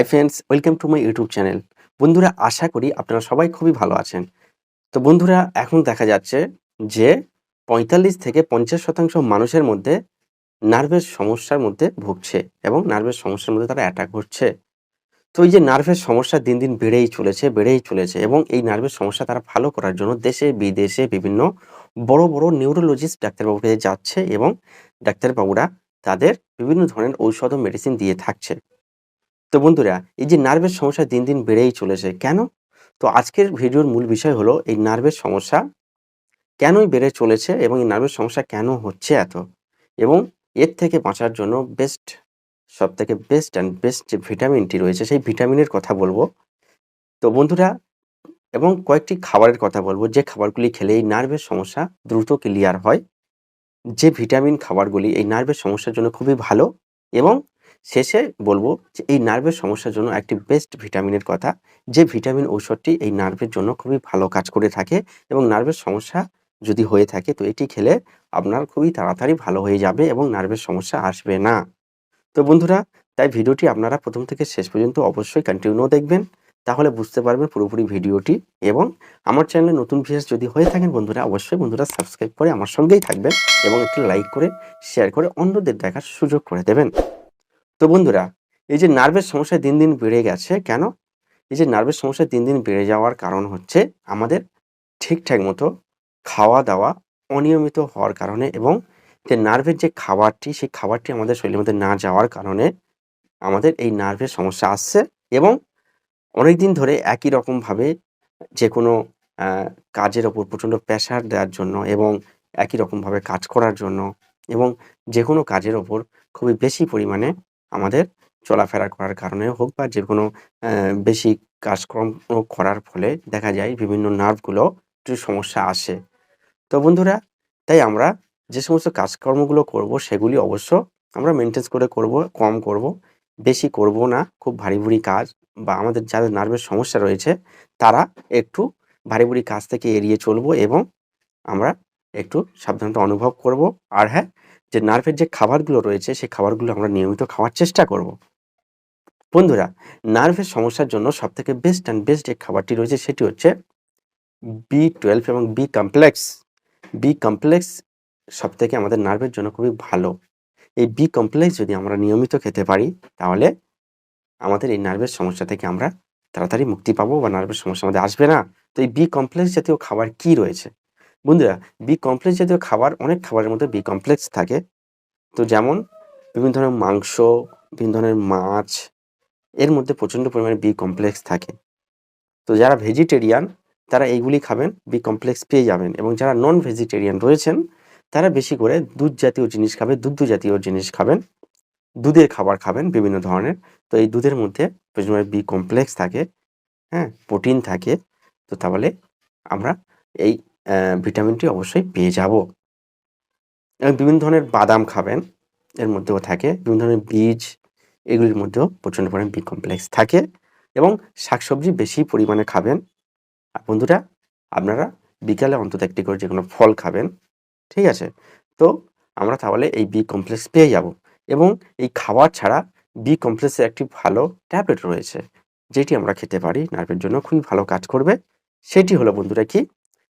Hi friends welcome to my YouTube channel বন্ধুরা, আশা করি আপনারা সবাই খুবই ভালো আছেন। তো বন্ধুরা, এখন দেখা যাচ্ছে যে পঁয়তাল্লিশ থেকে পঞ্চাশ শতাংশ মানুষের মধ্যে নার্ভের সমস্যার মধ্যে ভুগছে এবং নার্ভের সমস্যার মধ্যে তারা অ্যাটাক হচ্ছে তো এই যে নার্ভের সমস্যা দিন দিন বেড়েই চলেছে বেড়েই চলেছে এবং এই নার্ভের সমস্যা তারা ভালো করার জন্য দেশে, বিদেশে বিভিন্ন বড় বড় নিউরোলজিস্ট ডাক্তারবাবুকে যাচ্ছে এবং ডাক্তারবাবুরা তাদের বিভিন্ন ধরনের ঔষধ ও মেডিসিন দিয়ে থাকছে। তো বন্ধুরা, এই যে নার্ভের সমস্যা দিন দিন বেড়েই চলেছে, কেন? তো আজকের ভিডিওর মূল বিষয় হলো এই নার্ভের সমস্যা কেনই বেড়ে চলেছে এবং এই নার্ভের সমস্যা কেন হচ্ছে এত? এবং এর থেকে বাঁচার জন্য বেস্ট সব থেকে বেস্ট অ্যান্ড বেস্ট যে ভিটামিনটি রয়েছে, সেই ভিটামিনের কথা বলব। তো বন্ধুরা, এবং কয়েকটি খাবারের কথা বলব, যে খাবারগুলি খেলে এই নার্ভের সমস্যা দ্রুত ক্লিয়ার হয়। যে ভিটামিন খাবারগুলি এই নার্ভের সমস্যার জন্য খুবই ভালো এবং শেষে বলব যে এই নার্ভের সমস্যার জন্য একটি বেস্ট ভিটামিনের কথা। যে ভিটামিন ঔষধটি এই নার্ভের জন্য খুবই ভালো কাজ করে থাকে এবং নার্ভের সমস্যা যদি হয়ে থাকে তো এটি খেলে আপনার খুবই তাড়াতাড়ি ভালো হয়ে যাবে এবং নার্ভের সমস্যা আসবে না। তো বন্ধুরা, তাই ভিডিওটি আপনারা প্রথম থেকে শেষ পর্যন্ত অবশ্যই কন্টিনিউ দেখবেন, তাহলে বুঝতে পারবেন পুরোপুরি ভিডিওটি এবং আমার চ্যানেলে নতুন ভিউয়ার্স যদি হয়ে থাকেন বন্ধুরা, অবশ্যই বন্ধুরা সাবস্ক্রাইব করে আমার সঙ্গেই থাকবেন এবং একটি লাইক করে শেয়ার করে অন্যদের দেখার সুযোগ করে দেবেন। তো বন্ধুরা, এই যে নার্ভের সমস্যা দিন দিন বেড়ে গেছে, কেন? এই যে নার্ভের সমস্যা দিন দিন বেড়ে যাওয়ার কারণ হচ্ছে আমাদের ঠিকঠাক মতো খাওয়া দাওয়া অনিয়মিত হওয়ার কারণে এবং যে নার্ভের যে খাবারটি, সেই খাবারটি আমাদের শরীরের মধ্যে না যাওয়ার কারণে আমাদের এই নার্ভের সমস্যা আসছে এবং অনেক দিন ধরে একই রকমভাবে যে কোনো কাজের ওপর প্রচণ্ড প্রেশার দেওয়ার জন্য এবং একই রকমভাবে কাজ করার জন্য এবং যে কোনো কাজের ওপর খুবই বেশি পরিমাণে আমাদের চলাফেরা করার কারণে হোক বা যে কোনো বেশি কাজকর্ম করার ফলে দেখা যায় বিভিন্ন নার্ভগুলো একটু সমস্যা আসে। তো বন্ধুরা, তাই আমরা যে সমস্ত কাজকর্মগুলো করব সেগুলি অবশ্য আমরা মেনটেন্স করে করব, কম করব, বেশি করব না, খুব ভারী ভুরি কাজ বা আমাদের যাদের নার্ভের সমস্যা রয়েছে, তারা একটু ভারী ভুরি কাজ থেকে এড়িয়ে চলবো এবং আমরা একটু সাবধানতা অনুভব করব। আর হ্যাঁ যে নার্ভের যে খাবারগুলো রয়েছে, সেই খাবারগুলো আমরা নিয়মিত খাওয়ার চেষ্টা করব। বন্ধুরা নার্ভের সমস্যার জন্য সব থেকে বেস্ট অ্যান্ড বেস্ট যে খাবারটি রয়েছে, সেটি হচ্ছে বি টুয়েলভ এবং বি কমপ্লেক্স বি কমপ্লেক্স সব থেকে আমাদের নার্ভের জন্য খুবই ভালো। এই বি কমপ্লেক্স যদি আমরা নিয়মিত খেতে পারি, তাহলে আমাদের এই নার্ভের সমস্যা থেকে আমরা তাড়াতাড়ি মুক্তি পাবো বা নার্ভের সমস্যা আমাদের আসবে না। তো এই বি কমপ্লেক্স জাতীয় খাবার কি রয়েছে? বন্ধুরা বি কমপ্লেক্স জাতীয় খাবার অনেক খাবারের মধ্যে বি কমপ্লেক্স থাকে। তো যেমন বিভিন্ন ধরনের মাংস, বিভিন্ন ধরনের মাছ, এর মধ্যে প্রচণ্ড পরিমাণে বি কমপ্লেক্স থাকে। তো যারা ভেজিটেরিয়ান তারা এইগুলি খাবেন বি কমপ্লেক্স পেয়ে যাবেন এবং যারা নন ভেজিটেরিয়ান রয়েছেন, তারা বেশি করে দুধ জাতীয় জিনিস খাবে, দুগ্ধ জাতীয় জিনিস খাবেন, দুধের খাবার খাবেন বিভিন্ন ধরনের। তো এই দুধের মধ্যে প্রচুর বি কমপ্লেক্স থাকে হ্যাঁ প্রোটিন থাকে। তো তাহলে আমরা এই ভিটামিনটি অবশ্যই পেয়ে যাব। এবং বিভিন্ন ধরনের বাদাম খাবেন, এর মধ্যেও থাকে। বিভিন্ন ধরনের বীজ, এগুলির মধ্যেও প্রচণ্ড পরিমাণে বি কমপ্লেক্স থাকে এবং শাকসবজি বেশি পরিমাণে খাবেন। আর বন্ধুরা, আপনারা বিকালে অন্তত একটি করে যে কোনো ফল খাবেন, ঠিক আছে? তো আমরা তাহলে এই বি কমপ্লেক্স পেয়ে যাব এবং এই খাবার ছাড়া বি কমপ্লেক্সের একটি ভালো ট্যাবলেট রয়েছে, যেটি আমরা খেতে পারি, নার্ভের জন্য খুবই ভালো কাজ করবে। সেটি হলো বন্ধুরা কি?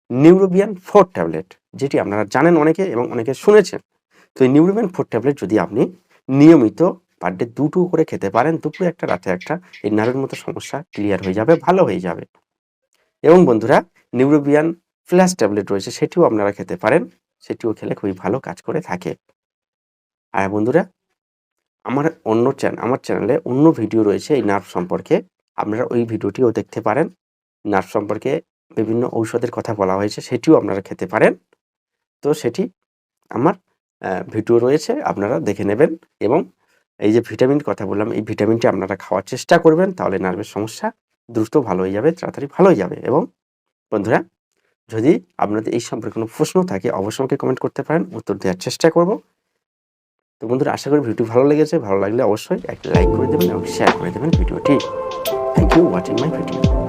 নিউরোবিয়ান ফোর ট্যাবলেট যেটি আপনারা জানেন অনেকে এবং অনেকে শুনেছেন। তো এই নিউরোবিয়ান ফোর ট্যাবলেট যদি আপনি নিয়মিত পার ডে দুটো করে খেতে পারেন, দুপুরে একটা, রাতে একটা, এই নার্ভের মতো সমস্যা ক্লিয়ার হয়ে যাবে, ভালো হয়ে যাবে। এবং বন্ধুরা নিউরোবিয়ান ফ্ল্যাশ ট্যাবলেট রয়েছে, সেটিও আপনারা খেতে পারেন, সেটিও খেলে খুবই ভালো কাজ করে থাকে। আর বন্ধুরা, আমার অন্য চ্যানেল আমার চ্যানেলে অন্য ভিডিও রয়েছে এই নার্ভ সম্পর্কে, আপনারা ওই ভিডিওটিও দেখতে পারেন। নার্ভ সম্পর্কে বিভিন্ন ঔষধের কথা বলা হয়েছে, সেটিও আপনারা খেতে পারেন। তো সেটি আমার ভিডিও রয়েছে, আপনারা দেখে নেবেন এবং এই যে ভিটামিন কথা বললাম, এই ভিটামিনটি আপনারা খাওয়ার চেষ্টা করবেন, তাহলে নার্ভের সমস্যা দ্রুত ভালো হয়ে যাবে, তাড়াতাড়ি ভালো হয়ে যাবে এবং বন্ধুরা, যদি আপনাদের এই সম্পর্কে কোনো প্রশ্ন থাকে, অবশ্যই আমাকে কমেন্ট করতে পারেন, উত্তর দেওয়ার চেষ্টা করব। তো বন্ধুরা, আশা করি ভিডিও ভালো লেগেছে, ভালো লাগলে অবশ্যই একটা লাইক করে দেবেন এবং শেয়ার করে দেবেন ভিডিওটি। Thank you watching my video